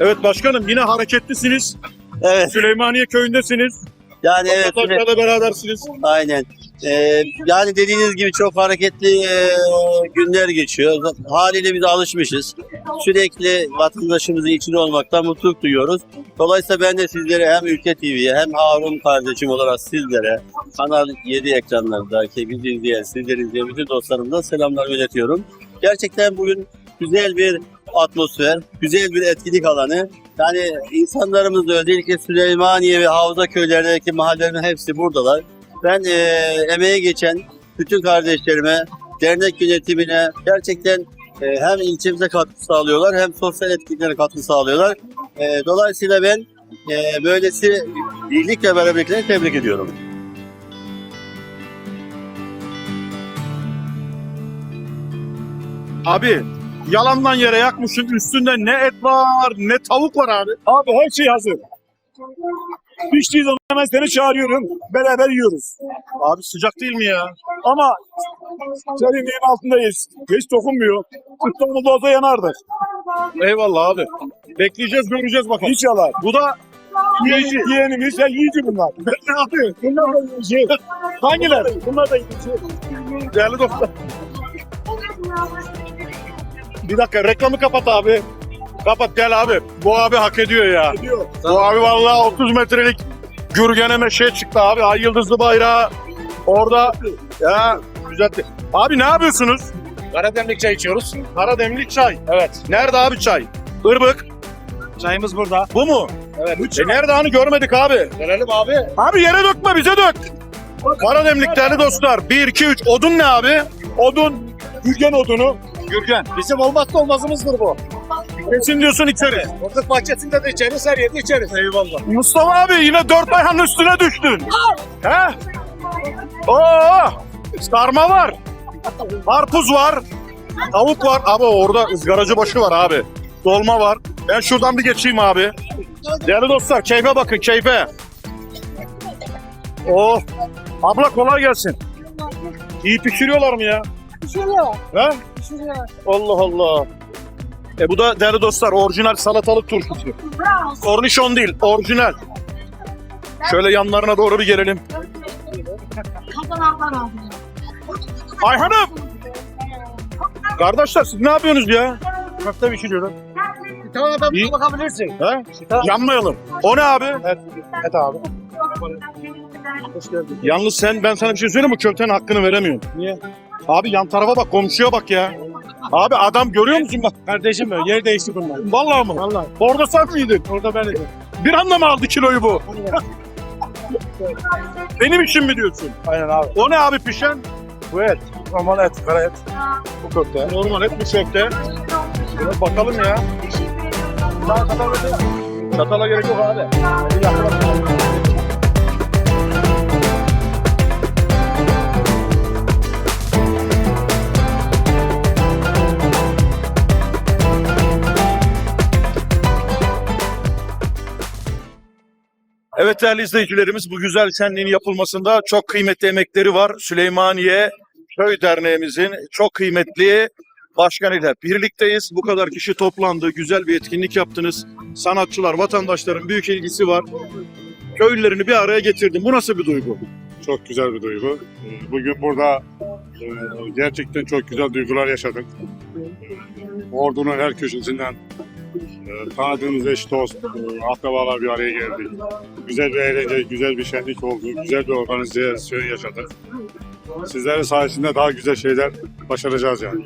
Evet başkanım yine hareketlisiniz. Evet Süleymaniye köyündesiniz. yani evet Vatandaşlarla berabersiniz. aynen. Ee, yani dediğiniz gibi çok hareketli e, günler geçiyor. Haliyle biz alışmışız. Sürekli vatandaşımızın içinde olmaktan mutluluk duyuyoruz. Dolayısıyla ben de sizlere hem Ülke TV'ye hem Harun kardeşim olarak sizlere Kanal 7 ekranlarındaki bizi izleyen, sizleri izleyen bütün dostlarımdan selamlar iletiyorum. Gerçekten bugün güzel bir atmosfer, güzel bir etkinlik alanı. Yani insanlarımız da özellikle Süleymaniye ve Havza köylerindeki mahallelerin hepsi buradalar. Ben eee emeğe geçen bütün kardeşlerime, dernek yönetimine gerçekten eee, hem ilçemize katkı sağlıyorlar hem sosyal etkinliklere katkı sağlıyorlar. Eee, dolayısıyla ben eee, böylesi birlik ve beraberlikleri tebrik ediyorum. Abi yalandan yere yakmışsın üstünde ne et var ne tavuk var abi. Abi her şey hazır. Piştiği zaman hemen seni çağırıyorum. Beraber yiyoruz. Abi sıcak değil mi ya? Ama serinliğin altındayız. Hiç dokunmuyor. İstanbul'da olsa yanardık. Eyvallah abi. Bekleyeceğiz göreceğiz bakalım. Hiç yalan. Bu da Yiyici. Yeğenimiz ya yiyici bunlar. ne abi? Bunlar da yiyici. Hangiler? Bunlar da yiyici. Değerli dostlar. Bir dakika reklamı kapat abi. Kapat gel abi. Bu abi hak ediyor ya. Diyor. Bu abi vallahi 30 metrelik Gürgen'e meşe çıktı abi. Ay yıldızlı bayrağı orada. Ya güzel. Abi ne yapıyorsunuz? Karademlik çay içiyoruz. Karademlik çay. Evet. Nerede abi çay? Irbık. Çayımız burada. Bu mu? Evet. E nerede hani görmedik abi. Verelim abi. Abi yere dökme bize dök. Karademlik değerli dostlar. 1, 2, 3. Odun ne abi? Odun. Gürgen odunu. Gürgen. Bizim olmazsa olmazımızdır bu. Kesin diyorsun içeri. Ortak bahçesinde de içeriz, her yerde içeriz. Eyvallah. Mustafa abi yine dört ayağın üstüne düştün. He? Oo! Sarma var. Karpuz var. Tavuk var. Abi orada ızgaracı başı var abi. Dolma var. Ben şuradan bir geçeyim abi. Değerli dostlar keyfe bakın keyfe. Oh. Abla kolay gelsin. İyi pişiriyorlar mı ya? Pişiriyor, He? Pişiriyor. Allah Allah. E bu da değerli dostlar orijinal salatalık turşusu. Kornişon değil, orijinal. Şöyle yanlarına doğru bir gelelim. Oldu. Ayhan'ım! Kardeşler siz ne yapıyorsunuz ya? Köfte pişiriyorum. Tamam adam İyi. bakabilirsin. He? Yanmayalım. O ne abi? Evet abi. Hoş geldin. Yalnız sen, ben sana bir şey söyleyeyim mi? Köftenin hakkını veremiyorum. Niye? Abi yan tarafa bak, komşuya bak ya. Abi adam görüyor musun bak? Kardeşim benim, yer değişti bunlar. Vallahi mı? Vallahi. Orada sen miydin? Orada ben dedim. Bir anda mı aldı kiloyu bu? Benim için mi diyorsun? Aynen abi. O ne abi pişen? Bu et. Normal et, kara et. Bu köfte. Normal et bu köfte. Şöyle bakalım ya. Çatala gerek yok abi. Evet değerli izleyicilerimiz bu güzel şenliğin yapılmasında çok kıymetli emekleri var. Süleymaniye Köy Derneğimizin çok kıymetli başkanıyla birlikteyiz. Bu kadar kişi toplandı, güzel bir etkinlik yaptınız. Sanatçılar, vatandaşların büyük ilgisi var. Köylülerini bir araya getirdim. Bu nasıl bir duygu? Çok güzel bir duygu. Ee, Bugün burada e, gerçekten çok güzel duygular yaşadık. Ordu'nun her köşesinden tanıdığımız eş, dost, e, akrabalar bir araya geldi. Güzel bir eğlence, güzel bir şenlik oldu. Güzel bir organizasyon yaşadık. Sizlerin sayesinde daha güzel şeyler başaracağız yani.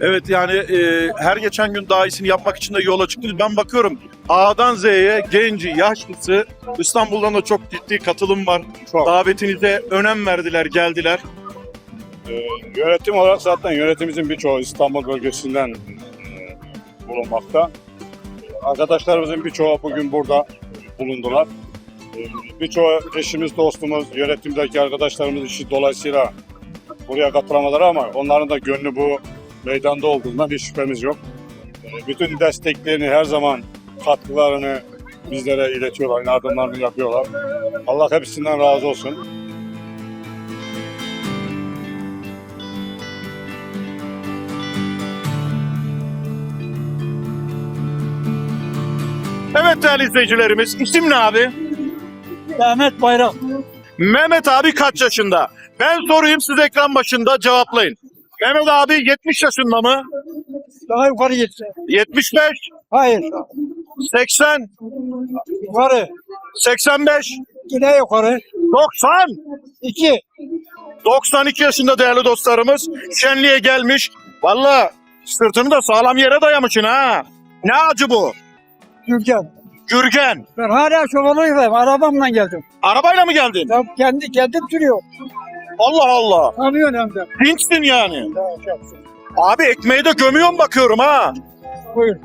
Evet yani e, her geçen gün daha iyisini yapmak için de yola çıktınız. Ben bakıyorum A'dan Z'ye genci, yaşlısı İstanbul'dan da çok ciddi katılım var. Çok. Davetinize önem verdiler, geldiler. Ee, yönetim olarak zaten yönetimimizin birçoğu İstanbul bölgesinden e, bulunmakta. Arkadaşlarımızın birçoğu bugün burada bulundular. Birçoğu eşimiz, dostumuz, yönetimdeki arkadaşlarımız işi dolayısıyla buraya katılamadılar ama onların da gönlü bu meydanda olduğundan bir şüphemiz yok. Bütün desteklerini her zaman katkılarını bizlere iletiyorlar, yardımlarını yapıyorlar. Allah hepsinden razı olsun. Değerli izleyicilerimiz. İsim ne abi? Mehmet Bayrak. Mehmet abi kaç yaşında? Ben sorayım siz ekran başında cevaplayın. Mehmet abi 70 yaşında mı? Daha yukarı gitse. 75, Hayır. 80, Yukarı. 85, Yine yukarı. 90. İki. 92 yaşında değerli dostlarımız şenliğe gelmiş. Valla sırtını da sağlam yere dayamışsın ha. Ne acı bu? Gürgen. Gürgen. Ben hala çobanıyım. Arabamla geldim. Arabayla mı geldin? Ben kendi kendim sürüyor. Allah Allah. Kamyon hem de. Dinçsin yani. Ya, şey yapsın. Abi ekmeği de gömüyorum bakıyorum ha. Buyur.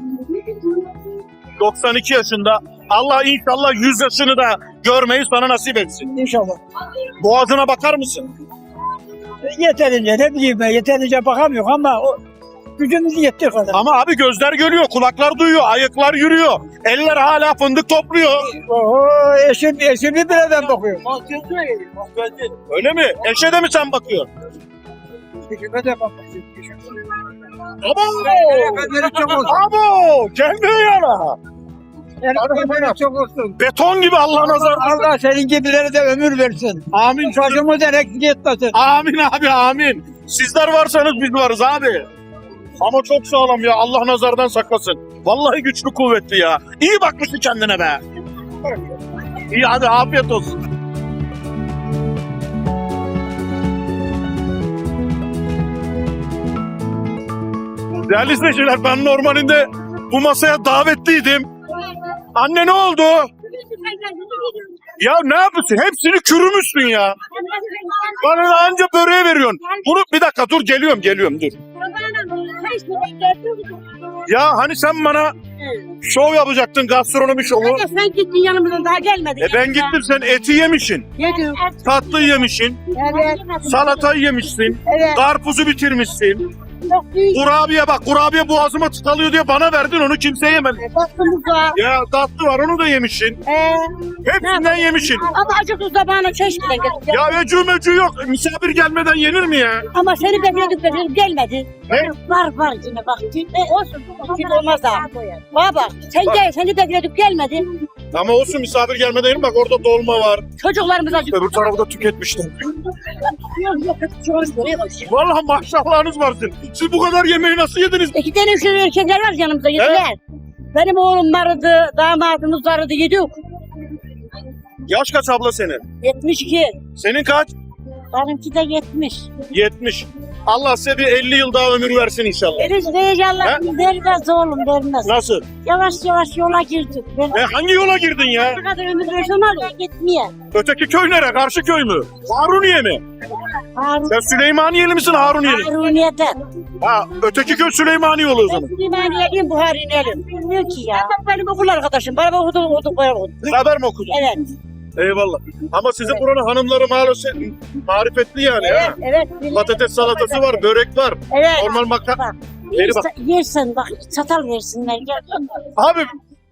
92 yaşında. Allah inşallah 100 yaşını da görmeyi sana nasip etsin. İnşallah. Boğazına bakar mısın? Yeterince ne bileyim ben yeterince bakamıyorum ama o gücümüz yettiği kadar. Ama abi gözler görüyor, kulaklar duyuyor, ayaklar yürüyor. Eller hala fındık topluyor. Oho eşim, eşimi bile ben bakıyorum. Öyle mi? Eşe de mi sen bakıyorsun? Eşime de bakıyorum. Abo! Elbetleri çok olsun. Abo! Gelmiyor yana. Çok olsun. Beton gibi Allah nazar. Allah senin gibileri de ömür versin. Amin. Başımızdan eksik etmesin. Amin abi amin. Sizler varsanız biz varız abi. Ama çok sağlam ya. Allah nazardan saklasın. Vallahi güçlü kuvvetli ya. İyi bakmışsın kendine be. İyi hadi afiyet olsun. Değerli izleyiciler ben normalinde bu masaya davetliydim. Anne ne oldu? Ya ne yapıyorsun? Hepsini kürümüşsün ya. Bana anca böreği veriyorsun. Bunu bir dakika dur geliyorum geliyorum dur. Ya hani sen bana şov yapacaktın gastronomi şovu. Hadi sen gittin yanımızdan daha gelmedin. E ben gittim sen eti yemişsin. Yedim. Tatlı yemişsin. Evet. Salatayı yemişsin. Evet. Karpuzu bitirmişsin. Kurabiye bak kurabiye boğazıma tıkalıyor diye bana verdin onu kimseye yemedin. Baktığımız var. Ya tatlı var onu da yemişsin. Ee, Hepsinden yemişsin. ama acık zamanı çeşmeden geldik. Ya ecü mecü yok. Misafir gelmeden yenir mi ya? Ama seni bekledik bekledik gelmedi. Ne? Var var yine bak. E, olsun. Şimdi olmaz da. Bana bak. Sen gel seni bekledik gelmedi. Ama olsun misafir gelmeden yenir bak orada dolma var. Çocuklarımız acık. Öbür tarafı da tüketmiştim. Vallahi maşallahınız varsın. Siz bu kadar yemeği nasıl yediniz? İki tane üç tane erkekler var yanımızda yediler. Benim oğlum vardı, damadımız vardı yedik. Yaş kaç abla senin? 72. Senin kaç? Benimki de 70. 70. Allah size bir 50 yıl daha ömür versin inşallah. Veririz Allah vermez oğlum vermez. Nasıl? Yavaş yavaş yola girdik. Ben E hangi yola girdin ya? ne kadar ömür versem var gitmeye. Öteki köy nere? Karşı köy mü? Haruniye mi? Harun Sen Süleymaniyeli misin Haruniyeli? Haruniye'den. Ha, öteki köy Süleymaniye oluyor o Ben zaman. Süleymaniyeliyim Buhari'neliyim. Bilmiyor ki ya. Bak benim okul arkadaşım. Beraber okuduk okuduk beraber okuduk. Beraber mi okudun? Evet. Eyvallah. Ama sizin buranın hanımları maalesef marifetli yani Evet. ha. Evet. Patates salatası var, börek var. Evet. Normal makarna. Beri bak. Yersen, bak çatal versinler. Gel. Abi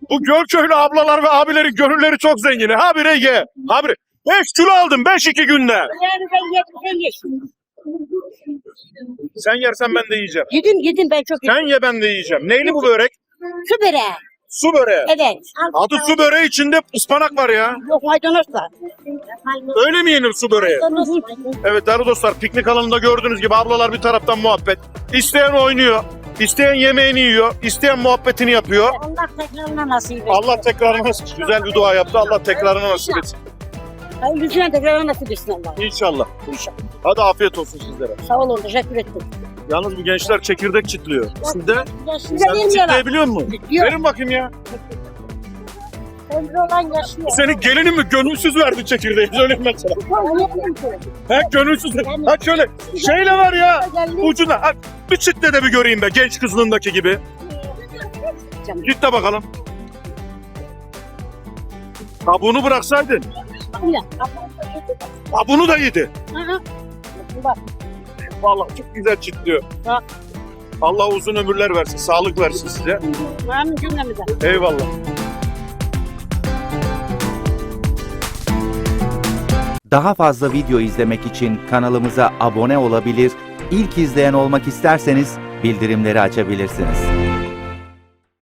bu Gölköylü ablalar ve abilerin gönülleri çok zengin. Habire ye. Habire. 5 kilo aldım 5 iki günde. Yani ben yedim sen yesin. Sen yersen ben de yiyeceğim. Yedim yedim ben çok yedim. Sen ye ben de yiyeceğim. Neyli bu börek? Sübere. Su böreği. Evet. Adı su böreği içinde ıspanak var ya. Yok maydanoz var. Öyle mi yenir su böreği? Maydanoz. Evet değerli dostlar piknik alanında gördüğünüz gibi ablalar bir taraftan muhabbet. İsteyen oynuyor. isteyen yemeğini yiyor. isteyen muhabbetini yapıyor. Allah tekrarına nasip etsin. Allah tekrarına güzel bir dua yaptı. Allah tekrarına nasip etsin. Lütfen tekrarına nasip etsin Allah. İnşallah. İnşallah. Hadi afiyet olsun sizlere. Sağ olun teşekkür ettim. Yalnız bu gençler çekirdek çitliyor. Sizde Ya şimdi sen vermiyorlar. çitleyebiliyor musun? Yok. Verin bakayım ya. Ömrü olan yaşıyor. Senin gelinin mi gönülsüz verdi çekirdeği? Söyleyeyim ben sana. He gönülsüz. Ha şöyle şeyle var ya. Ucuna. Ha, bir çitle de bir göreyim be genç kızlığındaki gibi. Çitle bakalım. Kabuğunu bıraksaydın. Kabuğunu da yedi. Vallahi çok güzel çitliyor. Ha. Allah uzun ömürler versin, sağlık versin size. Amin cümlemize. Eyvallah. Daha fazla video izlemek için kanalımıza abone olabilir, ilk izleyen olmak isterseniz bildirimleri açabilirsiniz.